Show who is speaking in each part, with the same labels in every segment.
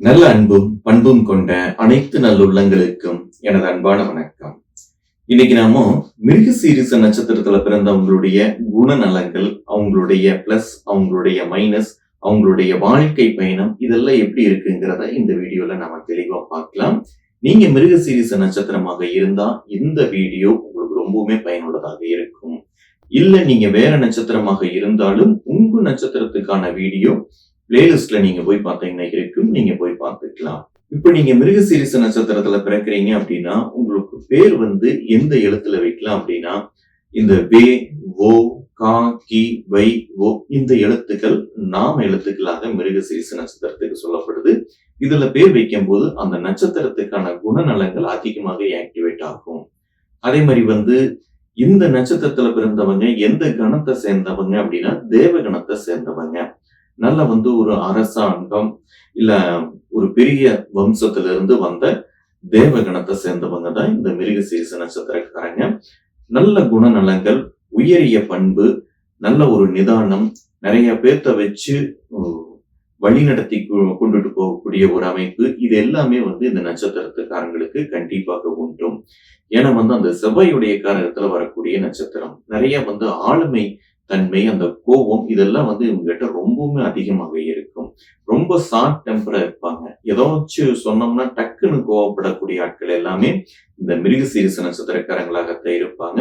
Speaker 1: நல்ல அன்பும் பண்பும் கொண்ட அனைத்து நல்லுள்ளங்களுக்கும் எனது அன்பான வணக்கம். இன்னைக்கு நாம மிருக சீரிச நட்சத்திரத்துல பிறந்தவங்களுடைய குணநலங்கள் அவங்களுடைய பிளஸ் அவங்களுடைய மைனஸ் அவங்களுடைய வாழ்க்கை பயணம் இதெல்லாம் எப்படி இருக்குங்கிறத இந்த வீடியோல நாம தெளிவா பார்க்கலாம். நீங்க மிருக சீரிச நட்சத்திரமாக இருந்தா இந்த வீடியோ உங்களுக்கு ரொம்பவுமே பயனுள்ளதாக இருக்கும். இல்ல நீங்க வேற நட்சத்திரமாக இருந்தாலும் உங்க நட்சத்திரத்துக்கான வீடியோ பிளேலிஸ்ட்ல நீங்க போய் பார்த்தீங்கன்னா இருக்கும் நீங்க போய் பார்த்துக்கலாம். இப்ப நீங்க மிருக சீரிச நட்சத்திரத்துல பிறக்கிறீங்க அப்படின்னா உங்களுக்கு பேர் வந்து எந்த எழுத்துல வைக்கலாம் அப்படின்னா இந்த வே ஓ கா கி வை ஓ இந்த எழுத்துக்கள் நாம எழுத்துக்களாக மிருக சீரிச நட்சத்திரத்துக்கு சொல்லப்படுது. இதுல பேர் வைக்கும் போது அந்த நட்சத்திரத்துக்கான குணநலங்கள் அதிகமாக ஆக்டிவேட் ஆகும். அதே மாதிரி வந்து இந்த நட்சத்திரத்துல பிறந்தவங்க எந்த கணத்தை சேர்ந்தவங்க அப்படின்னா தேவ கணத்தை சேர்ந்தவங்க. நல்ல வந்து ஒரு அரசாங்கம் இல்ல ஒரு பெரிய வம்சத்திலிருந்து வந்த தேவகணத்தை சேர்ந்தவங்க தான் இந்த மிருக சீரிச நட்சத்திரக்காரங்க. நல்ல குணநலங்கள் உயரிய பண்பு நல்ல ஒரு நிதானம் நிறைய பேர்த்த வச்சு வழிநடத்தி வழி நடத்தி கொ- கொண்டுட்டு போகக்கூடிய ஒரு அமைப்பு. இது எல்லாமே வந்து இந்த நட்சத்திரத்துக்காரங்களுக்கு கண்டிப்பாக உண்டும் ஏன்னா வந்து அந்த செவ்வாயுடைய காரகத்துல வரக்கூடிய நட்சத்திரம். நிறைய வந்து ஆளுமை தன்மை அந்த கோபம் இதெல்லாம் வந்து இவங்க கிட்ட ரொம்பவுமே அதிகமாக இருக்கும். ரொம்ப ஷார்ட் டெம்பரா இருப்பாங்க. ஏதாச்சும் சொன்னோம்னா டக்குன்னு கோவப்படக்கூடிய ஆட்கள் எல்லாமே இந்த மிருக சீரிச நட்சத்திரக்காரங்களாகத்தான் இருப்பாங்க.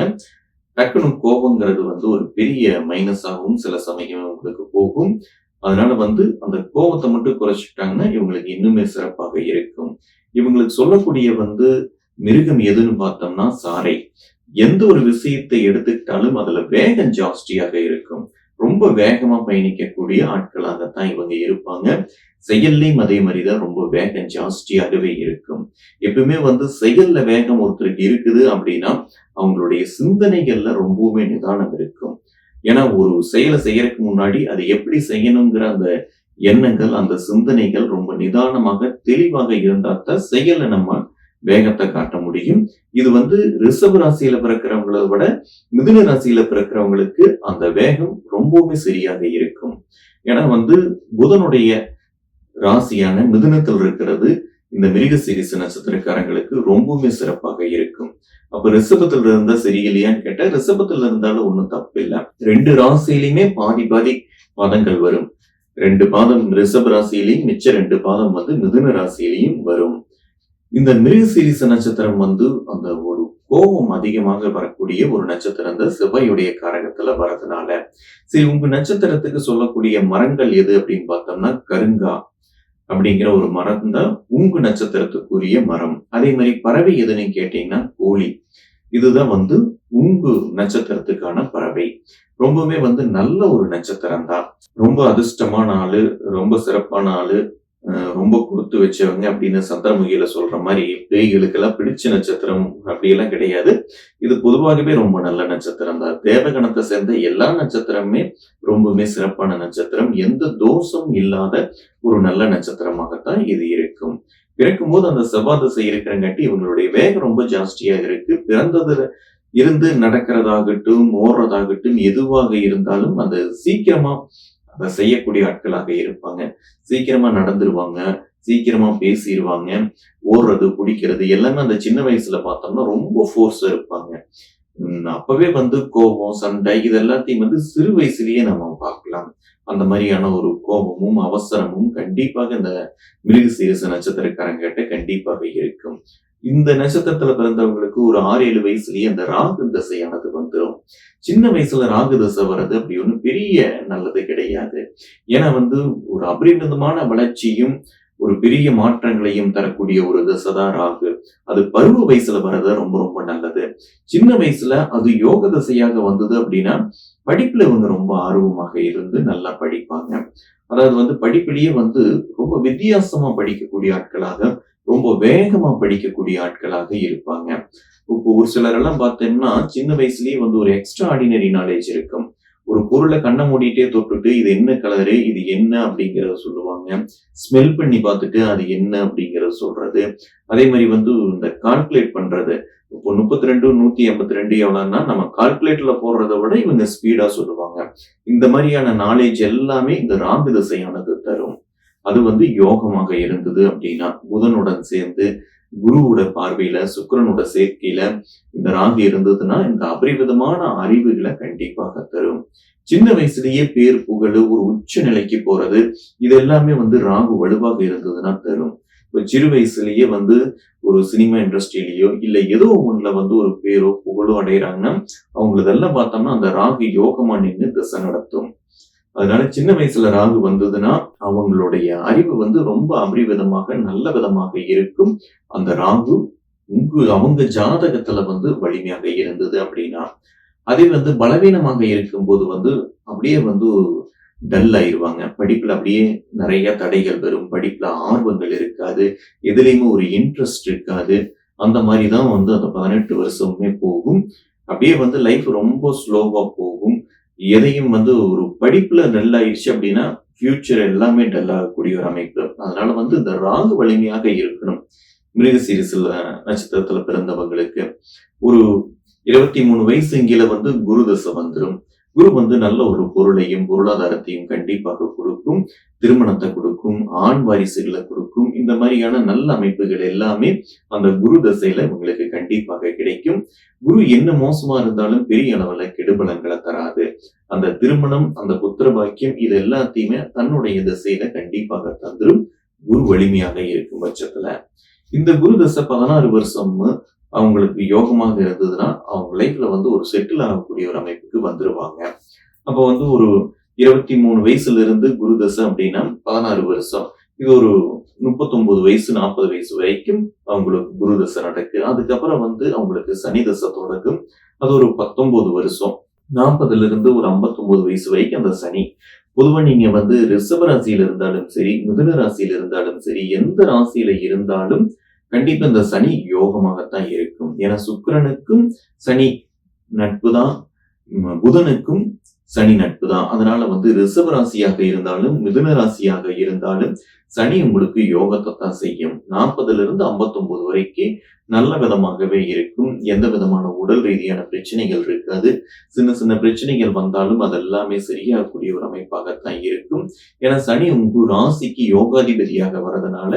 Speaker 1: டக்குன்னு கோபங்கிறது வந்து ஒரு பெரிய மைனஸாகவும் சில சமயம் இவங்களுக்கு போகும். அதனால வந்து அந்த கோபத்தை மட்டும் குறைச்சிட்டாங்கன்னா இவங்களுக்கு இன்னுமே சிறப்பாக இருக்கும். இவங்களுக்கு சொல்லக்கூடிய வந்து மிருகம் எதுன்னு பார்த்தோம்னா சாரை. எந்த ஒரு விஷயத்தை எடுத்துக்கிட்டாலும் அதுல வேகம் ஜாஸ்தியாக இருக்கும். ரொம்ப வேகமா பயணிக்கக்கூடிய ஆட்களாகத்தான் இவங்க இருப்பாங்க. செயல்லையும் அதே மாதிரிதான் ரொம்ப வேகம் ஜாஸ்தியாகவே இருக்கும். எப்பவுமே வந்து செயல்ல வேகம் ஒருத்தருக்கு இருக்குது அப்படின்னா அவங்களுடைய சிந்தனைகள்ல ரொம்பவுமே நிதானம் இருக்கும். ஏன்னா ஒரு செயலை செய்யறதுக்கு முன்னாடி அதை எப்படி செய்யணுங்கிற அந்த எண்ணங்கள் அந்த சிந்தனைகள் ரொம்ப நிதானமாக தெளிவாக இருந்தால் தான் செயலை நம்ம வேகத்தை காட்ட முடியும். இது வந்து ரிசர்வ் ராசியில பிறக்கிறவங்கள விட மிதுன ராசியில பிறக்கிறவங்களுக்கு அந்த வேகம் ரொம்பவுமே சரியாக இருக்கும். ஏன்னா வந்து புதனுடைய ராசியான மிதுனத்தில் இருக்கிறது இந்த மிருக சிகிச்சை நட்சத்திரக்காரங்களுக்கு ரொம்பவுமே சிறப்பாக இருக்கும். அப்ப ரிசபத்தில் இருந்தா சரியில்லையான்னு கேட்டா ரிஷபத்துல இருந்தாலும் ஒண்ணும் தப்பு இல்லை ரெண்டு ராசியிலுமே பாதி பாதி பாதங்கள் வரும். ரெண்டு பாதம் ரிஷப ராசியிலையும் மிச்ச ரெண்டு பாதம் வந்து மிதுன ராசியிலையும் வரும். இந்த மிருக நட்சத்திரம் வந்து அந்த ஒரு கோபம் அதிகமாக வரக்கூடிய ஒரு நட்சத்திரம் தான் செவ்வாயுடைய காரகத்துல வரதுனால. சரி உங்க நட்சத்திரத்துக்கு சொல்லக்கூடிய மரங்கள் எது அப்படின்னு பார்த்தோம்னா கருங்கா அப்படிங்கிற ஒரு மரம் தான் உங்க நட்சத்திரத்துக்குரிய மரம். அதே மாதிரி பறவை எதுன்னு கேட்டீங்கன்னா கோழி. இதுதான் வந்து உங்கு நட்சத்திரத்துக்கான பறவை. ரொம்பவே வந்து நல்ல ஒரு நட்சத்திரம் தான் ரொம்ப அதிர்ஷ்டமான ஆளு ரொம்ப சிறப்பான ஆளு ரொம்ப கொடுத்து வச்சவங்க அப்படின்னு சந்திரமுகியில சொல்ற மாதிரி பேய்களுக்கெல்லாம் பிடிச்ச நட்சத்திரம் அப்படியெல்லாம் கிடையாது. இது பொதுவாகவே ரொம்ப நல்ல நட்சத்திரம் தான். தேவகணத்தை சேர்ந்த எல்லா நட்சத்திரமுமே ரொம்பவுமே சிறப்பான நட்சத்திரம். எந்த தோஷம் இல்லாத ஒரு நல்ல நட்சத்திரமாகத்தான் இது இருக்கும். பிறக்கும் போது அந்த செவ்வாய் திசை இருக்கிறங்காட்டி இவங்களுடைய வேகம் ரொம்ப ஜாஸ்தியாக இருக்கு. பிறந்ததுல இருந்து நடக்கிறதாகட்டும் ஓடுறதாகட்டும் எதுவாக இருந்தாலும் அந்த சீக்கிரமா அதை செய்யக்கூடிய ஆட்களாக இருப்பாங்க. சீக்கிரமா நடந்துருவாங்க சீக்கிரமா பேசிடுவாங்க ஓடுறது பிடிக்கிறது எல்லாமே அந்த சின்ன வயசுல பார்த்தோம்னா ரொம்ப ஃபோர்ஸா இருப்பாங்க. உம் அப்பவே வந்து கோபம் சண்டை இது எல்லாத்தையும் வந்து சிறு வயசுலயே நம்ம பார்க்கலாம். அந்த மாதிரியான ஒரு கோபமும் அவசரமும் கண்டிப்பாக இந்த மிருக சீரிச நட்சத்திரக்காரங்கிட்ட கண்டிப்பாக இருக்கும். இந்த நட்சத்திரத்துல பிறந்தவங்களுக்கு ஒரு ஆறு ஏழு வயசுலயே அந்த ராகு தசையானது வந்துடும் சின்ன வயசுல ராகு தசை வர்றது அப்படி ஒன்றும் பெரிய நல்லது கிடையாது. ஏன்னா வந்து ஒரு அபரிமிதமான வளர்ச்சியும் ஒரு பெரிய மாற்றங்களையும் தரக்கூடிய ஒரு தசை தான் ராகு. அது பருவ வயசுல வர்றது ரொம்ப ரொம்ப நல்லது. சின்ன வயசுல அது யோக தசையாக வந்தது அப்படின்னா படிப்புல இவங்க ரொம்ப ஆர்வமாக இருந்து நல்லா படிப்பாங்க. அதாவது வந்து படிப்பிலேயே வந்து ரொம்ப வித்தியாசமா படிக்கக்கூடிய ஆட்களாக ரொம்ப வேகமா படிக்கக்கூடிய ஆட்களாக இருப்பாங்க. இப்போ ஒரு சிலர் எல்லாம் பார்த்தோம்னா சின்ன வயசுலயே வந்து ஒரு எக்ஸ்ட்ரா ஆர்டினரி நாலேஜ் இருக்கும். ஒரு பொருளை கண்ணை மூடிட்டே தொட்டுட்டு இது என்ன கலரு இது என்ன அப்படிங்கிறத சொல்லுவாங்க. ஸ்மெல் பண்ணி பார்த்துட்டு அது என்ன அப்படிங்கிறத சொல்றது. அதே மாதிரி வந்து இந்த கால்குலேட் பண்றது. இப்போ முப்பத்தி ரெண்டு நூத்தி எண்பத்தி ரெண்டு எவ்வளோன்னா நம்ம கால்குலேட்டர்ல போடுறத விட இவங்க ஸ்பீடா சொல்லுவாங்க. இந்த மாதிரியான நாலேஜ் எல்லாமே இந்த ராகு திசையானது தரும். அது வந்து யோகமாக இருந்தது அப்படின்னா புதனுடன் சேர்ந்து குருவோட பார்வையில சுக்கிரனோட சேர்க்கையில இந்த ராகு இருந்ததுன்னா இந்த அபரிவிதமான அறிவுகளை கண்டிப்பாக தரும். சின்ன வயசுலயே பேர் புகழ் ஒரு உச்ச நிலைக்கு போறது இது எல்லாமே வந்து ராகு வலுவாக இருந்ததுன்னா தரும். இப்ப சிறு வயசுலயே வந்து ஒரு சினிமா இண்டஸ்ட்ரியிலயோ இல்ல ஏதோ ஒண்ணுல வந்து ஒரு பேரோ புகழோ அடையிறாங்கன்னா அவங்களதெல்லாம் பார்த்தோம்னா அந்த ராகு யோகமா நின்று திசை நடத்தும். அதனால சின்ன வயசுல ராகு வந்ததுன்னா அவங்களுடைய அறிவு வந்து ரொம்ப அபரிவிதமாக நல்ல விதமாக இருக்கும். அந்த ராகு உங்க அவங்க ஜாதகத்துல வந்து வலிமையாக இருந்தது அப்படின்னா அதே வந்து பலவீனமாக இருக்கும்போது வந்து அப்படியே வந்து டல் ஆயிடுவாங்க படிப்புல அப்படியே நிறைய தடைகள் வரும். படிப்புல ஆர்வங்கள் இருக்காது. எதுலையுமே ஒரு இன்ட்ரெஸ்ட் இருக்காது. அந்த மாதிரி தான் வந்து அந்த பதினெட்டு வருஷமுமே போகும். அப்படியே வந்து லைஃப் ரொம்ப ஸ்லோவா போகும். எதையும் வந்து ஒரு படிப்புல டல் ஆயிடுச்சு அப்படின்னா ஃபியூச்சர் எல்லாமே டல் ஆகக்கூடிய ஒரு அமைப்பு. அதனால வந்து இந்த ராகு வலிமையாக இருக்கணும். மிருக சீரிசில் நட்சத்திரத்துல பிறந்தவங்களுக்கு ஒரு இருபத்தி மூணு வயசு கீழே வந்து குரு தசை வந்துடும் குரு வந்து நல்ல ஒரு பொருளையும் பொருளாதாரத்தையும் கண்டிப்பாக கொடுக்கும் திருமணத்தை கொடுக்கும் ஆண் வாரிசுகளை கொடுக்கும் இந்த மாதிரியான நல்ல அமைப்புகள் எல்லாமே அந்த குரு தசையில உங்களுக்கு கண்டிப்பாக கிடைக்கும். குரு என்ன மோசமா இருந்தாலும் பெரிய அளவுல கெடுபலங்களை தராது. அந்த திருமணம் அந்த புத்திர பாக்கியம் இது எல்லாத்தையுமே தன்னுடைய திசையில கண்டிப்பாக தந்துடும் குரு வலிமையாக இருக்கும் பட்சத்துல. இந்த குரு தசை பதினாறு வருஷம் அவங்களுக்கு யோகமாக இருந்ததுன்னா அவங்க லைஃப்ல வந்து ஒரு செட்டில் ஆகக்கூடிய ஒரு அமைப்புக்கு வந்துருவாங்க. அப்போ வந்து ஒரு இருபத்தி மூணு வயசுல இருந்து குரு தசை அப்படின்னா பதினாறு வருஷம். இது ஒரு முப்பத்தொன்பது வயசு நாற்பது வயசு வரைக்கும் அவங்களுக்கு குரு தசை நடக்கு. அதுக்கப்புறம் வந்து அவங்களுக்கு சனி தசை தொடங்கும். அது ஒரு பத்தொன்பது வருஷம். நாற்பதுல இருந்து ஒரு ஐம்பத்தொன்பது வயசு வரைக்கும் அந்த சனி. பொதுவாக நீங்க வந்து ரிஷப ராசியில இருந்தாலும் சரி மிதுன ராசியில இருந்தாலும் சரி எந்த ராசியில இருந்தாலும் கண்டிப்பா இந்த சனி யோகமாகத்தான் இருக்கும். ஏன்னா சுக்கிரனுக்கும் சனி நட்பு தான் புதனுக்கும் சனி நட்பு தான் அதனால வந்து ரிசர்வ் ராசியாக இருந்தாலும் மிதுன ராசியாக இருந்தாலும் சனி உங்களுக்கு யோகத்தை தான் செய்யும். நாற்பதுல இருந்து ஐம்பத்தொன்பது வரைக்கும் நல்ல விதமாகவே இருக்கும். எந்த விதமான உடல் ரீதியான பிரச்சனைகள் இருக்காது. சின்ன சின்ன பிரச்சனைகள் வந்தாலும் அதெல்லாமே சரியாகக்கூடிய ஒரு அமைப்பாகத்தான் இருக்கும். ஏன்னா சனி உங்க ராசிக்கு யோகாதிபதியாக வரதுனால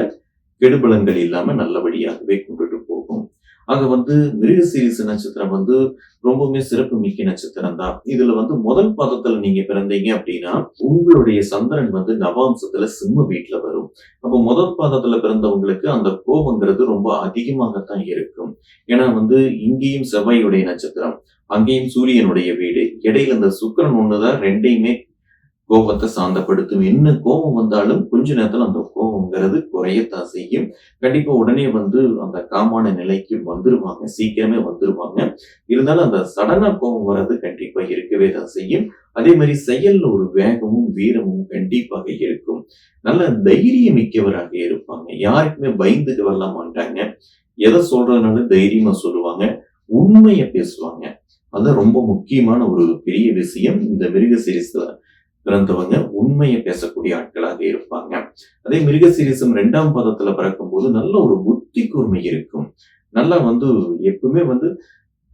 Speaker 1: கெடுபலங்கள் இல்லாம நல்லபடியாகவே கொண்டுட்டு போகும். ஆக வந்து மிருகசீரிச நட்சத்திரம் வந்து ரொம்பவுமே சிறப்பு மிக்க நட்சத்திரம் தான். இதுல வந்து முதல் பாதத்துல நீங்க பிறந்தீங்க அப்படின்னா உங்களுடைய சந்திரன் வந்து நவாம்சத்துல சிம்ம வீட்டுல வரும். அப்போ முதல் பாதத்துல பிறந்தவங்களுக்கு அந்த கோபங்கிறது ரொம்ப அதிகமாகத்தான் இருக்கும். ஏன்னா வந்து இங்கேயும் செவ்வாயுடைய நட்சத்திரம் அங்கேயும் சூரியனுடைய வீடு. இடையில இந்த சுக்கரன் ஒண்ணுதான் ரெண்டையுமே கோபத்தை சாந்தப்படுத்தும். என்ன கோபம் வந்தாலும் கொஞ்ச நேரத்துல அந்த கோபங்கிறது குறையத்தான் செய்யும். கண்டிப்பா உடனே வந்து அந்த காமான நிலைக்கு வந்துருவாங்க. சீக்கிரமே வந்துருவாங்க. இருந்தாலும் அந்த சடனா கோபம் வர்றது கண்டிப்பா இருக்கவே தான் செய்யும். அதே மாதிரி செயல்ல ஒரு வேகமும் வீரமும் கண்டிப்பாக இருக்கும். நல்ல தைரியம் மிக்கவராக இருப்பாங்க. யாருக்குமே பயந்துட்டு வரல மாட்டாங்க. எதை சொல்றதுனால தைரியமா சொல்லுவாங்க. உண்மையை பேசுவாங்க. அது ரொம்ப முக்கியமான ஒரு பெரிய விஷயம். இந்த மிருக சிரிஸ்ல பிறந்தவங்க உண்மையை பேசக்கூடிய ஆட்களாக இருப்பாங்க. அதே மிருக சீரிசம் ரெண்டாம் பதத்துல பிறக்கும் போது நல்ல ஒரு புத்தி கூர்மை இருக்கும். நல்லா வந்து எப்பவுமே வந்து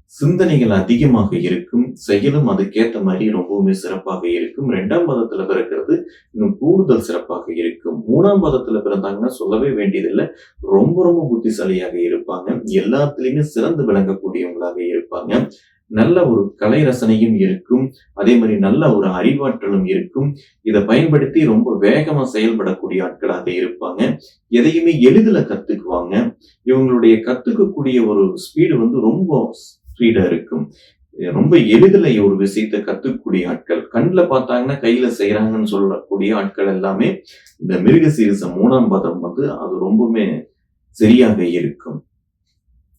Speaker 1: சிந்தனைகள் அதிகமாக இருக்கும். செயலும் அதுக்கேற்ற மாதிரி ரொம்பவுமே சிறப்பாக இருக்கும். ரெண்டாம் பதத்துல பிறக்கிறது இன்னும் கூடுதல் சிறப்பாக இருக்கும். மூணாம் பதத்துல பிறந்தாங்கன்னா சொல்லவே வேண்டியதில்லை. ரொம்ப ரொம்ப புத்திசாலியாக இருப்பாங்க. எல்லாத்துலயுமே சிறந்து விளங்கக்கூடியவங்களாக இருப்பாங்க. நல்ல ஒரு கலை ரசனையும் இருக்கும். அதே மாதிரி நல்ல ஒரு அறிவாற்றலும் இருக்கும். இதை பயன்படுத்தி ரொம்ப வேகமா செயல்படக்கூடிய ஆட்களாக இருப்பாங்க. எதையுமே எளிதில் கத்துக்குவாங்க. இவங்களுடைய கத்துக்கக்கூடிய ஒரு ஸ்பீடு வந்து ரொம்ப ஸ்பீடா இருக்கும். ரொம்ப எளிதில் ஒரு விஷயத்தை கத்துக்கக்கூடிய ஆட்கள். கண்ணில் பார்த்தாங்கன்னா கையில செய்யறாங்கன்னு சொல்லக்கூடிய ஆட்கள் எல்லாமே இந்த மிருக சீரிசம் மூணாம் பதம் வந்து அது ரொம்பவுமே சரியாக இருக்கும்.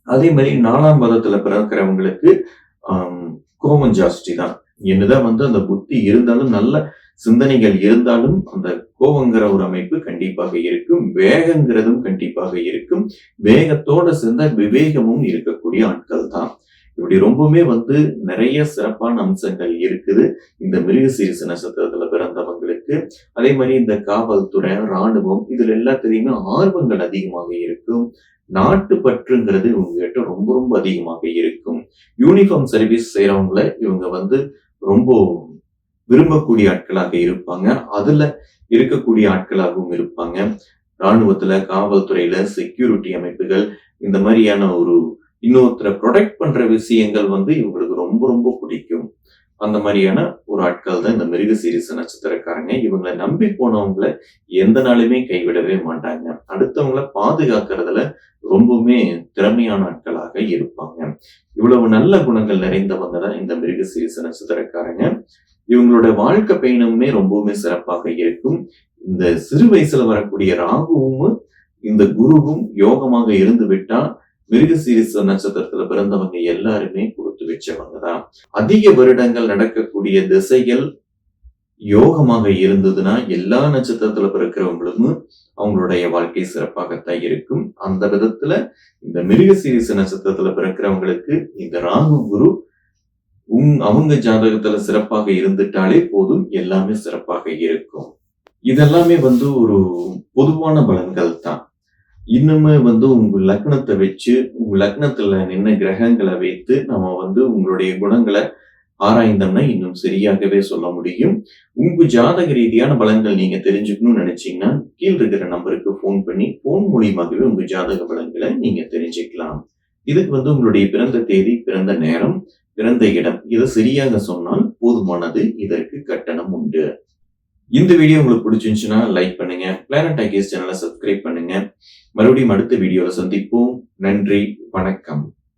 Speaker 1: அதே மாதிரி நாலாம் பதத்துல பிறக்கிறவங்களுக்கு கோபம் ஜாஸ்தி தான். என்னதான் வந்து அந்த புத்தி இருந்தாலும் நல்ல சிந்தனைகள் இருந்தாலும் அந்த கோபங்கிற ஒரு அமைப்பு கண்டிப்பாக இருக்கும். வேகங்கிறதும் கண்டிப்பாக இருக்கும். வேகத்தோட சேர்ந்த விவேகமும் இருக்கக்கூடிய ஆட்கள் தான். இப்படி ரொம்பவுமே வந்து நிறைய சிறப்பான அம்சங்கள் இருக்குது. இந்த மிருக சீரிச நட்சத்திரத்துல பிறந்தவங்களுக்கு. அதே மாதிரி இந்த காவல்துறை ராணுவம் இதுல எல்லாத்திலையுமே ஆர்வங்கள் அதிகமாக இருக்கும். நாட்டு பற்றுங்கிறது இவங்ககிட்ட ரொம்ப ரொம்ப அதிகமாக இருக்கும். யூனிஃபார்ம் சர்வீஸ் செய்யறவங்கள இவங்க வந்து ரொம்ப விரும்பக்கூடிய ஆட்களாக இருப்பாங்க. அதுல இருக்கக்கூடிய ஆட்களாகவும் இருப்பாங்க. ராணுவத்துல காவல்துறையில செக்யூரிட்டி அமைப்புகள் இந்த மாதிரியான ஒரு இன்னொருத்தரை ப்ரொடெக்ட் பண்ற விஷயங்கள் வந்து இவங்களுக்கு ரொம்ப ரொம்ப பிடிக்கும். அந்த மாதிரியான ஒரு ஆட்கள் தான் இந்த மிருக சீரிச நட்சத்திரக்காரங்க. இவங்களை நம்பி போனவங்களை எந்த நாளுமே கைவிடவே மாட்டாங்க. அடுத்தவங்கள பாதுகாக்கிறதுல ரொம்பவுமே திறமையான ஆட்களாக இருப்பாங்க. இவ்வளவு நல்ல குணங்கள் நிறைந்தவங்க தான் இந்த மிருக சீரிச நட்சத்திரக்காரங்க இவங்களோட வாழ்க்கை பயணமுமே ரொம்பவுமே சிறப்பாக இருக்கும். இந்த சிறு வயசுல வரக்கூடிய ராகுவும் இந்த குருவும் யோகமாக இருந்து விட்டா மிருகசீரிச நட்சத்திரத்துல பிறந்தவங்க எல்லாருமே கொடுத்து வச்சவங்க தான். அதிக வருடங்கள் நடக்கக்கூடிய திசைகள் யோகமாக இருந்ததுன்னா எல்லா நட்சத்திரத்துல பிறக்கிறவங்களும் அவங்களுடைய வாழ்க்கை சிறப்பாகத்தான் இருக்கும். அந்த விதத்துல இந்த மிருகசீரிச நட்சத்திரத்துல பிறக்கிறவங்களுக்கு இந்த ராகு குரு உங் அவங்க ஜாதகத்துல சிறப்பாக இருந்துட்டாலே போதும் எல்லாமே சிறப்பாக இருக்கும். இதெல்லாமே வந்து ஒரு பொதுவான பலன்கள் தான். இன்னுமே வந்து உங்க லக்னத்தை வச்சு உங்க லக்னத்துல நின்ன கிரகங்களை வைத்து நம்ம வந்து உங்களுடைய குணங்களை ஆராய்ந்தோம்னா இன்னும் சரியாகவே சொல்ல முடியும். உங்க ஜாதக ரீதியான பலன்கள் நீங்க தெரிஞ்சுக்கணும்னு நினைச்சீங்கன்னா கீழ் இருக்கிற நம்பருக்கு ஃபோன் பண்ணி ஃபோன் மூலியமாகவே உங்க ஜாதக பலன்களை நீங்க தெரிஞ்சுக்கலாம். இதுக்கு வந்து உங்களுடைய பிறந்த தேதி பிறந்த நேரம் பிறந்த இடம் இதை சரியாக சொன்னால் போதுமானது. இதற்கு கட்டணம் உண்டு. இந்த வீடியோ உங்களுக்கு பிடிச்சிருந்துச்சுன்னா லைக் பண்ணுங்க. பிளானட் ஐகேஸ் சேனலை சப்ஸ்கிரைப் பண்ணுங்க. மறுபடியும் அடுத்த வீடியோவில் சந்திப்போம். நன்றி வணக்கம்.